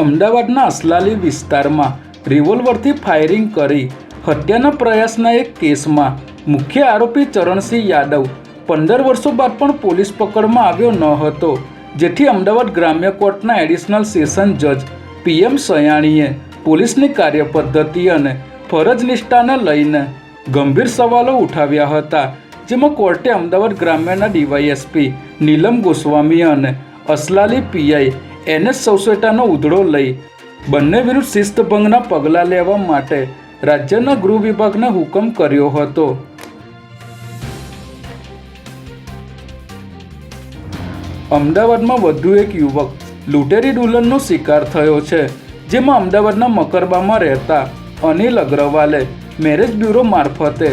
અમદાવાદના અસલાલી વિસ્તારમાં રિવોલ્વરથી ફાયરિંગ કરી હત્યાના પ્રયાસના એક કેસમાં મુખ્ય આરોપી ચરણસિંહ યાદવ પંદર વર્ષો બાદ પણ પોલીસ પકડમાં આવ્યો ન હતો, જેથી અમદાવાદ ગ્રામ્ય કોર્ટના એડિશનલ સેશન જજ પીએમ સયાણીએ પોલીસની કાર્યપદ્ધતિ અને ફરજ નિષ્ઠાને લઈને ગંભીર સવાલો ઉઠાવ્યા હતા, જેમાં કોર્ટે અમદાવાદ ગ્રામ્યના ડીવાયએસપી નીલમ ગોસ્વામી અને અસલાલી પીઆઈ એનએસ સૌસેટાનો ઉધડો લઈ બંને વિરુદ્ધ શિસ્તભંગના પગલાં લેવા માટે રાજ્યના ગૃહ વિભાગને હુકમ કર્યો હતો. અમદાવાદમાં વધુ એક યુવક લૂંટેરી દુલ્હનનો શિકાર થયો છે, જેમાં અમદાવાદના મકરબામાં રહેતા અનિલ અગ્રવાલે મેરેજ બ્યુરો મારફતે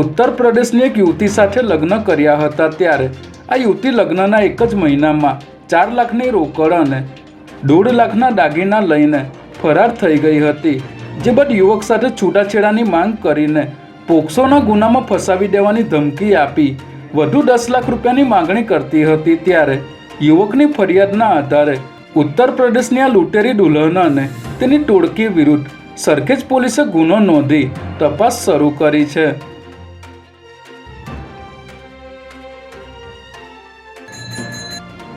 ઉત્તર પ્રદેશની એક યુવતી સાથે લગ્ન કર્યા હતા ત્યારે. આ યુવતી લગ્નના એક જ મહિનામાં ચાર લાખની રોકડ અને દોઢ લાખના દાગીના લઈને ફરાર થઈ ગઈ હતી. જે બાદ યુવક સાથે છૂટાછેડાની માંગ કરીને પોક્સોના ગુનામાં ફસાવી દેવાની ધમકી આપી વધુ દસ લાખ રૂપિયાની માંગણી કરતી હતી ત્યારે યુવકની ફરિયાદના આધારે ઉત્તર પ્રદેશની આ લૂંટેરી દુલ્હનાને તેની ટોળકી વિરુદ્ધ સરખેજ પોલીસે ગુનો નોંધી તપાસ શરૂ કરી છે.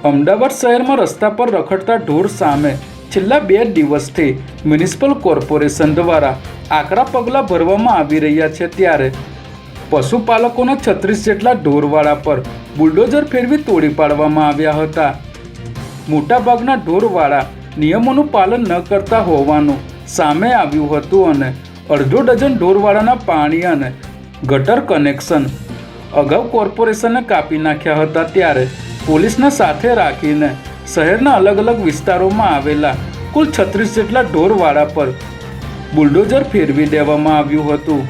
અમદાવાદ શહેરમાં રસ્તા પર રખડતા ઢોર સામે છેલ્લા બે દિવસથી મ્યુનિસિપલ કોર્પોરેશન દ્વારા આકરા પગલાં ભરવામાં આવી રહ્યા છે ત્યારે પશુપાલકોના છત્રીસ જેટલા ઢોરવાળા પર બુલડોઝર ફેરવી તોડી પાડવામાં આવ્યા હતા. મોટાભાગના ઢોરવાળા નિયમોનું પાલન ન કરતા હોવાનું સામે આવ્યું હતું અને અડધો ડઝન ઢોરવાળાના પાણી અને ગટર કનેક્શન અગાઉ કોર્પોરેશને કાપી નાખ્યા હતા ત્યારે પોલીસને સાથે રાખીને શહેરના અલગ અલગ વિસ્તારોમાં આવેલા કુલ છત્રીસ જેટલા ઢોરવાળા પર બુલડોઝર ફેરવી દેવામાં આવ્યું હતું.